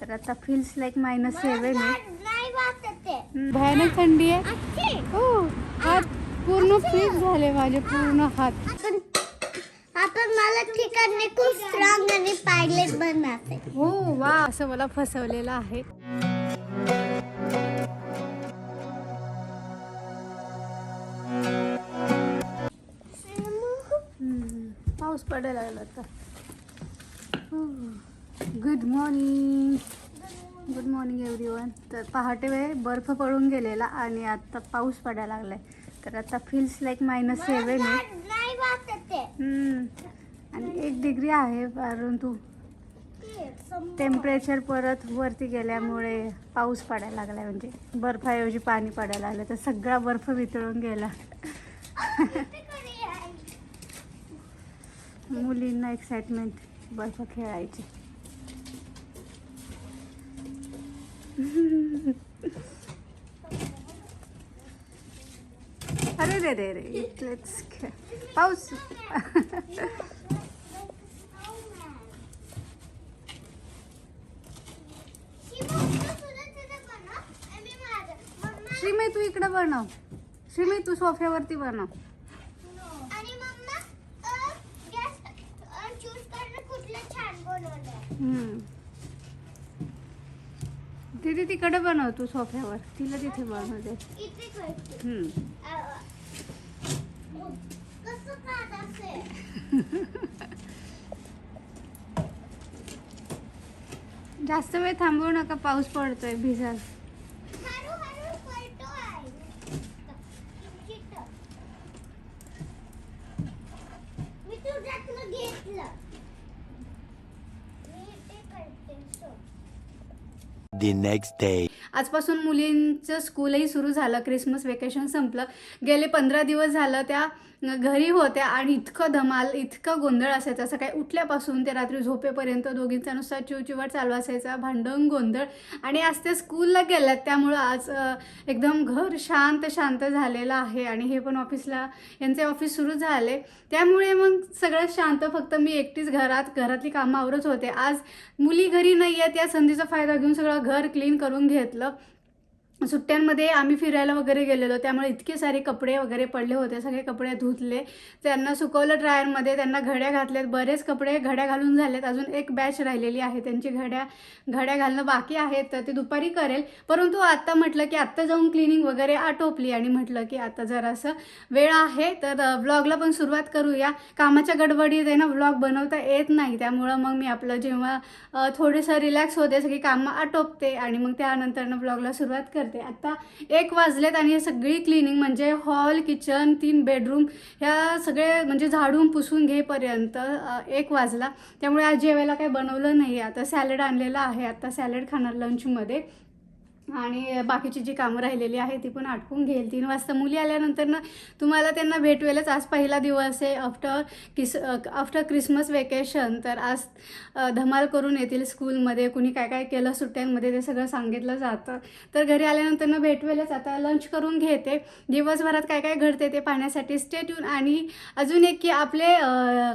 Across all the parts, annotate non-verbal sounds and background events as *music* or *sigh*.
तर आता feels like minus सेवन आहे. भयानक थंडी आहे. हो हात पूर्ण फ्रीज झाले माझे पूर्ण हात. आपण मला ठिकाणी खूप स्ट्रॉंग आणि पायलेट बनवते हो वा असं मला फसवलेलं आहे. पाऊस पडायला लागला आता. Good morning good morning everyone तर पहाटे वेळ बर्फ पडून गेलेला आणि आता पाऊस पडायला लागलाय. तर आता फील्स लाईक मायनस सेवन आणि एक डिग्री आहे परंतु टेम्परेचर परत वरती गेल्यामुळे पाऊस पडायला लागला म्हणजे बर्फाऐवजी पाणी पडायला लागलं. तर सगळा बर्फ वितळून गेला. मुलींना एक्साइटमेंट बर्फ खेळायची. *laughs* अरे रे रे रे लेट्स पाऊस. श्रीमय तू इकडे बनव. श्रीमय तू सोफ्यावरती बनव. आणि मम्मा अ, गॅस अ, choose करणं कुठलं छान बनवलंय हम्म. दीदी तिकडे बनव तू सोफ्यावर. तिला तिथे बनव दे इथे करते हम्म. अ, कसं काढायचं जास्त वेळ थांबवू नका पाऊस पडतोय भिजाल हळूहळू पलटोय. चिट्ट. मी तुझ्यातलं घेतलं मी ते करते सो the next day. आजपासून मुलींचं स्कूलही सुरू झालं. क्रिसमस वेकेशन संपलं. गेले पंधरा दिवस झालं. त्या घरी होत्या आणि इतकं धमाल इतकं गोंधळ असायचा. सकाळी उठल्यापासून ते रात्री झोपेपर्यंत दोघींचा नुसता चिवचिवाट चालू असायचा भांडण गोंधळ. आणि आज ते स्कूलला गेल्यात. त्यामुळं आज एकदम घर शांत शांत झालेलं आहे. आणि हे पण ऑफिसला यांचे ऑफिस सुरू झाले. त्यामुळे मग सगळं शांत. फक्त मी एकटीच घरात घरातली कामावरच होते. आज मुली घरी नाही आहेत या संधीचा फायदा घेऊन सगळं घर क्लीन करून घेतलं. सुट्ट्यांमध्ये आम्ही फिरायला वगैरे गेलेलो त्यामुळे इतके सारे कपडे वगैरे पडले होते सगळे कपडे धुतले. त्यांना सुकवलं ड्रायरमध्ये त्यांना घड्या घातल्यात बरेच कपडे घड्या घालून झालेत. अजून एक बॅच राहिलेली आहे त्यांची घड्या घड्या घालणं बाकी आहेत तर ते दुपारी करेल. परंतु आत्ता म्हटलं की आत्ता जाऊन क्लिनिंग वगैरे आटोपली आणि म्हटलं की आता जरासं वेळ आहे तर व्लॉगला पण सुरुवात करूया. कामाच्या गडबडीत आहे ना व्लॉग बनवता येत नाही त्यामुळं मग मी आपलं जेव्हा थोडंसं रिलॅक्स होते सगळी कामं आटोपते आणि मग त्यानंतरनं ब्लॉगला सुरुवात करते. आता एक वाजलेत आणि हे सगळी क्लिनिंग म्हणजे हॉल किचन तीन बेडरूम ह्या सगळे म्हणजे झाडून पुसून घेपर्यंत एक वाजला. त्यामुळे आज जेवायला काही बनवलं नाही आता सॅलड आणलेलं आहे. आता सॅलड खाणार लंचमध्ये आणि बाकीची जी कामं राहिलेली आहे ती पण आटपून घेईल. तीन वाजता मुली आल्यानंतर ना तुम्हाला त्यांना भेटवेलच. आज पहिला दिवस आहे. After kiss after Christmas vacation तर आज धमाल करून येतील स्कूलमध्ये कुणी काय काय केलं सुट्ट्यांमध्ये ते सगळं सांगितलं जातं. तर घरी आल्यानंतर ना भेटवेलच. आता लंच करून घेते. दिवसभरात काय काय घडते ते पाहण्यासाठी स्टेट्यून आणि अजून एक की आपले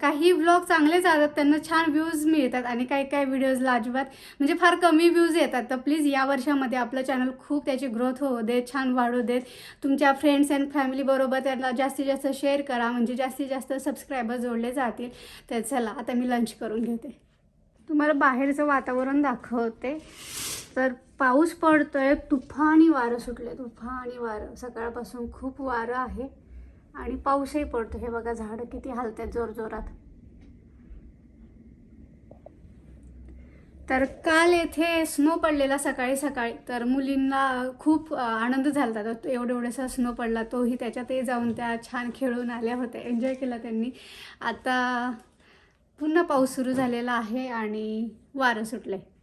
काही व्लॉग चांगले जातात त्यांना छान व्ह्यूज मिळतात. आणि काही काही व्हिडिओजला अजिबात म्हणजे फार कमी व्ह्यूज येतात. तर प्लीज या वर्षामध्ये आपलं चॅनल खूप त्याची ग्रोथ होऊ देत छान वाढू देत. तुमच्या फ्रेंड्स अँड फॅमिलीबरोबर त्यांना जास्तीत जास्त शेअर करा म्हणजे जास्तीत जास्त सबस्क्रायबर जोडले जातील. तर चला आता मी लंच करून घेते. तुम्हाला बाहेरचं वातावरण दाखवते. तर पाऊस पडतोय तुफानी वारं सुटले तुफानी वारं. सकाळपासून खूप वारं आहे आणि पाऊसही पडतो हे बघा झाडं किती हलतात जोरजोरात. तर काल येथे स्नो पडलेला सकाळी सकाळी. तर मुलींना खूप आनंद झाला होता. एवढं एवढासा स्नो पडला तोही त्याच्यातही जाऊन त्या छान खेळून आल्या होत्या. एन्जॉय केला त्यांनी. आता पुन्हा पाऊस सुरू झालेला आहे आणि वारं सुटलं आहे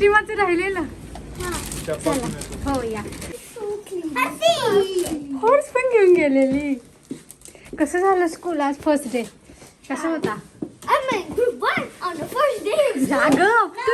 श्रीमंत राहिलेलं. चला. हो या. हॉर्स पण घेऊन गेलेली. कसं झालं स्कूल आज फर्स्ट डे कसा होता? जाग. तू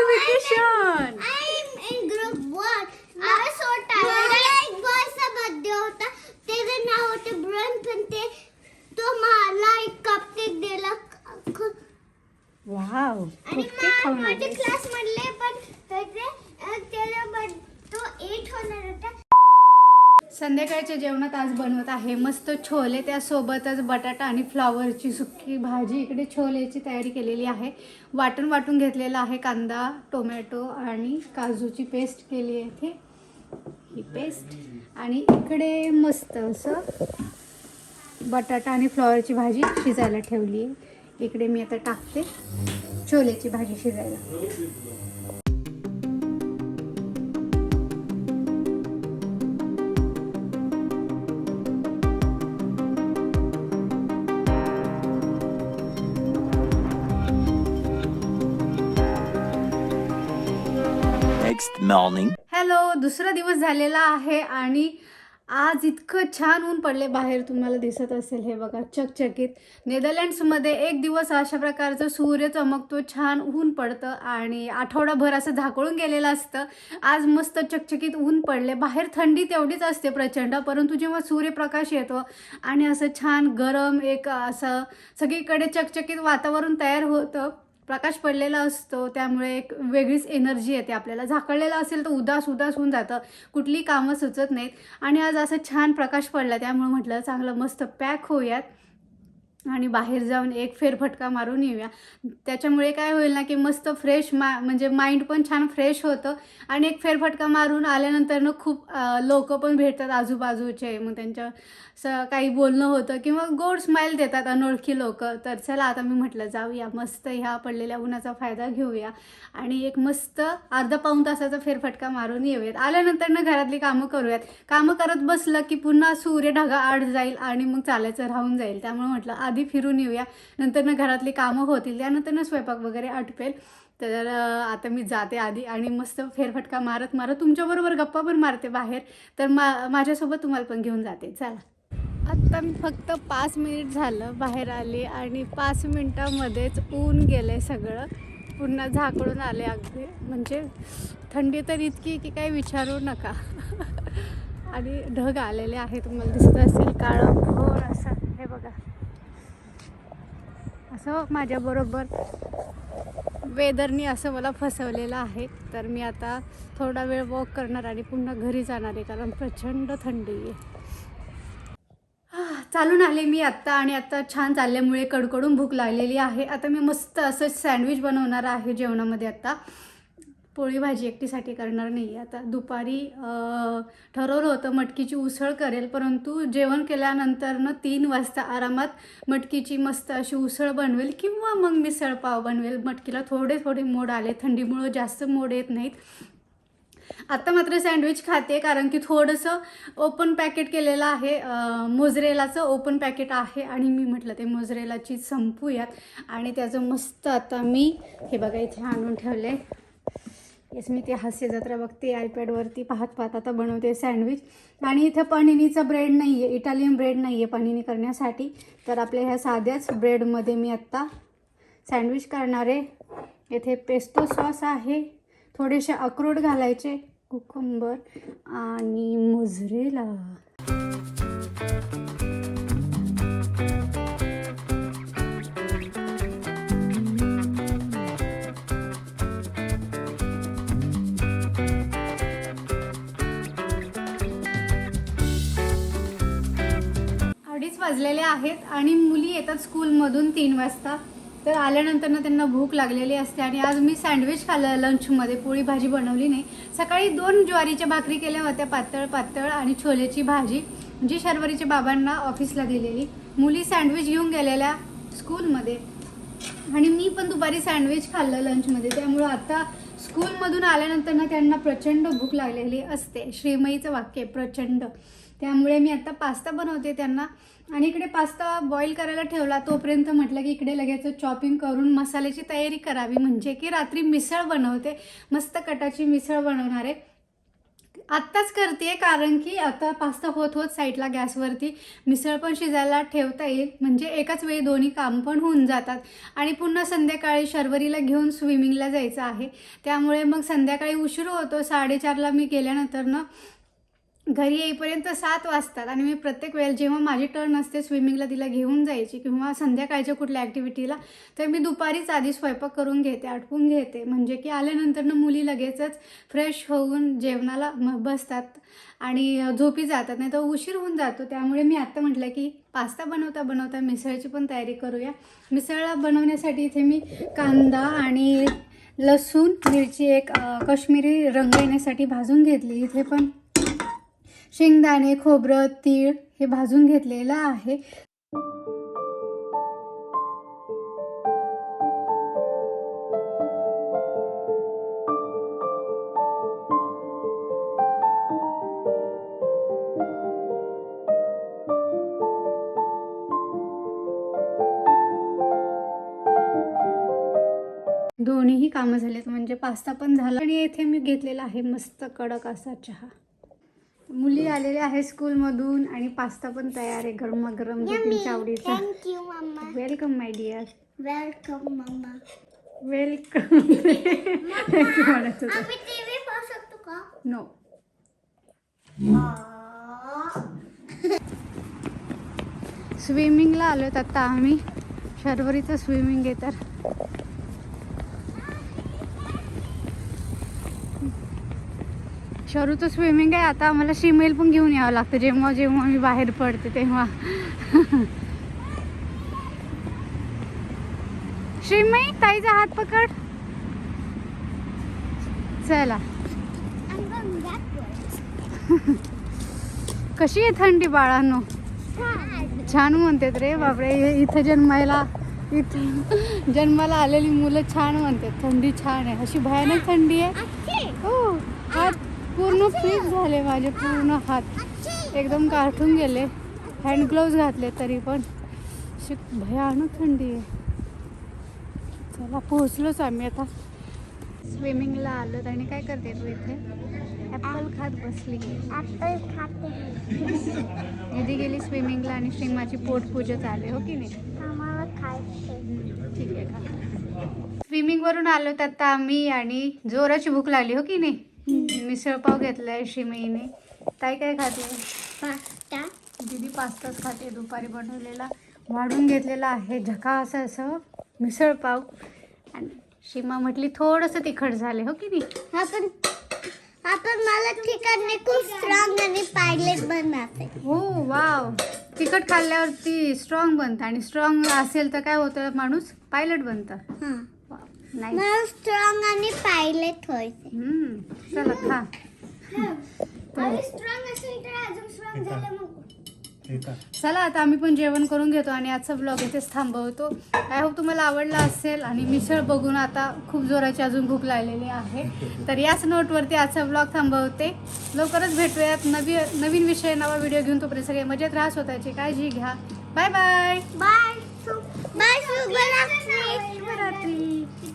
मस्त छोले त्यासोबतच बटाटा आणि फ्लावरची सुकी भाजी. इकडे छोलेची तयारी केलेली आहे. वाटण वाटून घेतलेलं आहे कांदा टोमॅटो आणि काजूची पेस्ट केली आहे इथे. ही पेस्ट. आणि इकडे मस्त असं बटाटा आणि फ्लॉवरची भाजी शिजायला ठेवली आहे. इकडे मी आता टाकते. छोल्याची भाजी शिजायला. मॉर्निंग. हॅलो दुसरा दिवस झालेला आहे आणि आज इतकं छान ऊन पडले बाहेर तुम्हाला दिसत असेल हे बघा चकचकीत. नेदरलँड्समध्ये एक दिवस अशा प्रकारचं सूर्य चमकतो छान ऊन पडतं आणि आठवडाभर असं झाकळून गेलेलं असतं. आज मस्त चकचकीत ऊन पडले बाहेर थंडी तेवढीच असते प्रचंड परंतु जेव्हा सूर्यप्रकाश येतो आणि असं छान गरम एक असं सगळीकडे चकचकीत वातावरण तयार होतं प्रकाश पडलेला असतो त्यामुळे एक वेगळीच एनर्जी येते आपल्याला. झाकळलेलं असेल तर उदास उदास होऊन जातं. कुठली कामं सुचत नाहीत. आणि आज असं छान प्रकाश पडला त्यामुळे म्हटलं चांगलं मस्त पॅक होऊयात. आणि बाहेर जाऊन एक फेरफटका मारून येऊया. त्याच्यामुळे काय होईल ना की मस्त फ्रेश मा म्हणजे माइंड पण छान फ्रेश होतं आणि एक फेरफटका मारून आल्यानंतर ना खूप लोक पण भेटतात आजूबाजूचे. मग त्यांच्या स काही बोलणं होतं किंवा गोड स्माईल देतात अनोळखी लोक. तर चला आता मी म्हटलं जाऊया. मस्त ह्या पडलेल्या उन्हाचा फायदा घेऊया. आणि एक मस्त अर्धा पाऊण तासाचा फेरफटका मारून येऊयात. आल्यानंतर ना घरातली कामं करूयात. कामं करत बसलं की पुन्हा सूर्य ढगा आड जाईल आणि मग चालायचं राहून जाईल. त्यामुळे म्हटलं आधी फिरून येऊया. नंतर ना घरातली कामं होतील त्यानंतर ना स्वयंपाक वगैरे आटपेल. तर आता मी जाते आधी आणि मस्त फेरफटका मारत मारत तुमच्याबरोबर गप्पा पण मारते बाहेर. तर मा माझ्यासोबत तुम्हाला पण घेऊन जाते. चला. आत्ता मी फक्त पाच मिनिट झालं बाहेर आली आणि पाच मिनटामध्येच ऊन गेलं सगळं. पुन्हा झाकळून आले अगदी. म्हणजे थंडी तर इतकी की काही विचारू नका. *laughs* आणि ढग आलेले आहे तुम्हाला दिसत असेल काळं. घोर असं हे बघा. असं माझ्याबरोबर वेदरनी असं मला फसवलेलं आहे. तर मी आता थोडा वेळ वॉक करणार आणि पुन्हा घरी जाणार आहे कारण प्रचंड थंडी आहे. चालून आले मी आत्ता आणि आत्ता छान चालल्यामुळे कडकडून भूक लागलेली आहे. आता मी मस्त असं सँडविच बनवणार आहे जेवणामध्ये आत्ता. पोळी भाजी एकटीसाठी करणार नाही आता दुपारी ठरवलं होतं मटकीची उसळ करेल परंतु जेवण केल्यानंतर तीन वाजता आरामात मटकीची मस्त अशी उसळ बनवेल किंवा मग मिसळपाव बनवेल. मटकीला थोडे थोडे मोड आले. थंडीमुळं जास्त मोड येत नाहीत. आता मात्र सँडविच खाते कारण की थोडंसं ओपन पॅकेट केलेलं आहे. मोजरेलाचं ओपन पॅकेट आहे आणि मी म्हटलं ते मोजरेलाची संपूयात. आणि त्याचं मस्त आता मी हे बघा इथे आणून ठेवले. येस मी ते हास्य जत्रा बघते आयपॅडवरती पाहत पाहत आता बनवते सँडविच आणि इथं पनिनीचा ब्रेड नाही आहे इटालियन ब्रेड नाही आहे पनिनी करण्यासाठी. तर आपल्या ह्या साध्याच ब्रेडमध्ये मी आत्ता सँडविच करणार आहे. येथे पेस्टो सॉस आहे. थोडेसे अक्रोड घालायचे कुकुंबर आणि मोझरेला वाजलेले आहेत आणि मुली येतात स्कूलमधून तीन वाजता. तर आल्यानंतर ना त्यांना भूक लागलेली असते आणि आज मी सँडविच खाल्लं लंचमध्ये पोळी भाजी बनवली नाही. सकाळी दोन ज्वारीच्या भाकरी केल्या होत्या पातळ पातळ आणि छोल्याची भाजी जी शर्वरीच्या बाबांना ऑफिसला दिलेली. मुली सँडविच घेऊन गेलेल्या स्कूलमध्ये. आणि मी पण दुपारी सँडविच खाल्लं लंचमध्ये. त्यामुळं आता स्कूलमधून आल्यानंतर ना त्यांना प्रचंड भूक लागलेली असते. श्रीमईचं वाक्य प्रचंड. त्यामुळे मी आता पास्ता बनवते त्यांना. आणि इकडे पास्ता बॉईल करायला ठेवला तोपर्यंत म्हटलं की इकडे लगेच चॉपिंग करून मसाल्याची तयारी करावी. म्हणजे की रात्री मिसळ बनवते मस्त कटाची मिसळ बनवणार. आहे आत्ताच करते कारण की आता पास्ता होत होत साईडला गॅसवरती मिसळ पण शिजायला ठेवता येईल. म्हणजे एकाच वेळी दोन्ही काम पण होऊन जातात. आणि पुन्हा संध्याकाळी शर्वरीला घेऊन स्विमिंगला जायचं आहे. त्यामुळे मग संध्याकाळी उशीर होतो. साडेचारला मी गेल्यानंतर ना घरी येईपर्यंत सात वाजतात आणि मी प्रत्येक वेळेला जेव्हा माझी टर्न असते स्विमिंगला तिला घेऊन जायची किंवा संध्याकाळच्या कुठल्या ॲक्टिव्हिटीला तर मी दुपारीच आधी स्वयंपाक करून घेते आटपून घेते. म्हणजे की आल्यानंतरनं मुली लगेचच फ्रेश होऊन जेवणाला बसतात आणि झोपी जातात नाही तर उशीर होऊन जातो. त्यामुळे मी आत्ता म्हटलं की पास्ता बनवता बनवता मिसळची पण तयारी करूया. मिसळला बनवण्यासाठी इथे मी कांदा आणि लसूण मिरची एक कश्मीरी रंग येण्यासाठी भाजून घेतली. इथे पण शेंगदाणे खोबरं तीळ हे भाजून घेतलेलं आहे. दोन्हीही कामं झालेत म्हणजे पास्ता पण झाला. आणि येथे मी घेतलेला आहे मस्त कडक असा चहा. मुली आलेल्या आहे स्कूलमधून आणि पास्ता पण तयार आहे गरमागरम तुमच्या आवडीचा. Thank you mamma welcome my dear welcome mamma welcome म्हणत होतं आम्ही टीव्ही पाहू शकतो का? नो स्विमिंगला आलोत आता आम्ही. शर्वरीचं स्विमिंग आहे तर. शरूचं स्विमिंग आहे. आता आम्हाला शिमेल पण घेऊन यावं लागतं. जेव्हा जेव्हा मी बाहेर पडते तेव्हा. श्रीमयी ताईचा हात पकड. चला. *laughs* कशी आहे थंडी बाळांनो? छान. म्हणतात रे बापरे. इथं जन्मायला इथं जन्माला आलेली मुलं छान म्हणतात. थंडी छान आहे. अशी भयानक थंडी आहे. पूर्ण फ्रीज झाले माझे पूर्ण हात. एकदम गाठून गेले. हँड ग्लोव्ज घातले तरी पण. अशी भयानक थंडी आहे. चला पोहोचलोच आम्ही आता. स्विमिंगला आलो आणि काय करते तू इथे? ॲपल खात बसली. खाते. दीदी गेली स्विमिंगला आणि श्रीमाची पोटपूजा चालू हो की नाही. ठीक आहे का? स्विमिंग वरून आलो तर आता आम्ही आणि जोराची भूक लागली हो की नाही? मिसळ पाव घेतलाय श्रीमईने ताई काय खाते? पास्ता. दीदी पास्ताच खाते. दुपारी बनवलेला वाढून घेतलेला आहे झकास असं मिसळ पाव आणि सीमा म्हटली थोडंसं तिखट झाले हो की नाही? आपण आपण मला ठिकाणी खूप स्ट्रॉंग आणि पायलेट बनवते हो वाव. तिखट खाल्ल्यावरती स्ट्रॉंग बनतं आणि स्ट्रॉंग असेल तर काय होतं माणूस? पायलट बनतं. हा. नाही स्ट्रॉंग आणि पायलेट व्हायचे. हम्म, चला खा. स्ट्रॉंग असेल तर अजून स्ट्रॉंग झालं मग चला आता आम्ही पण जेवण करून घेतो आणि आजचा ब्लॉग इथेच थांबवतो. आय होप तुम्हाला आवडला असेल आणि मिसळ बघून आता खूप जोराची अजून भूक लागलेली आहे. तर याच नोटवरती आजचा ब्लॉग थांबवते. लवकरच भेटूयात. नवी नवीन विषय नवा व्हिडिओ घेऊन. तोपर्यंत सगळे मजेत राहा स्वतःची काळजी घ्या. Bye bye bye bye सुगला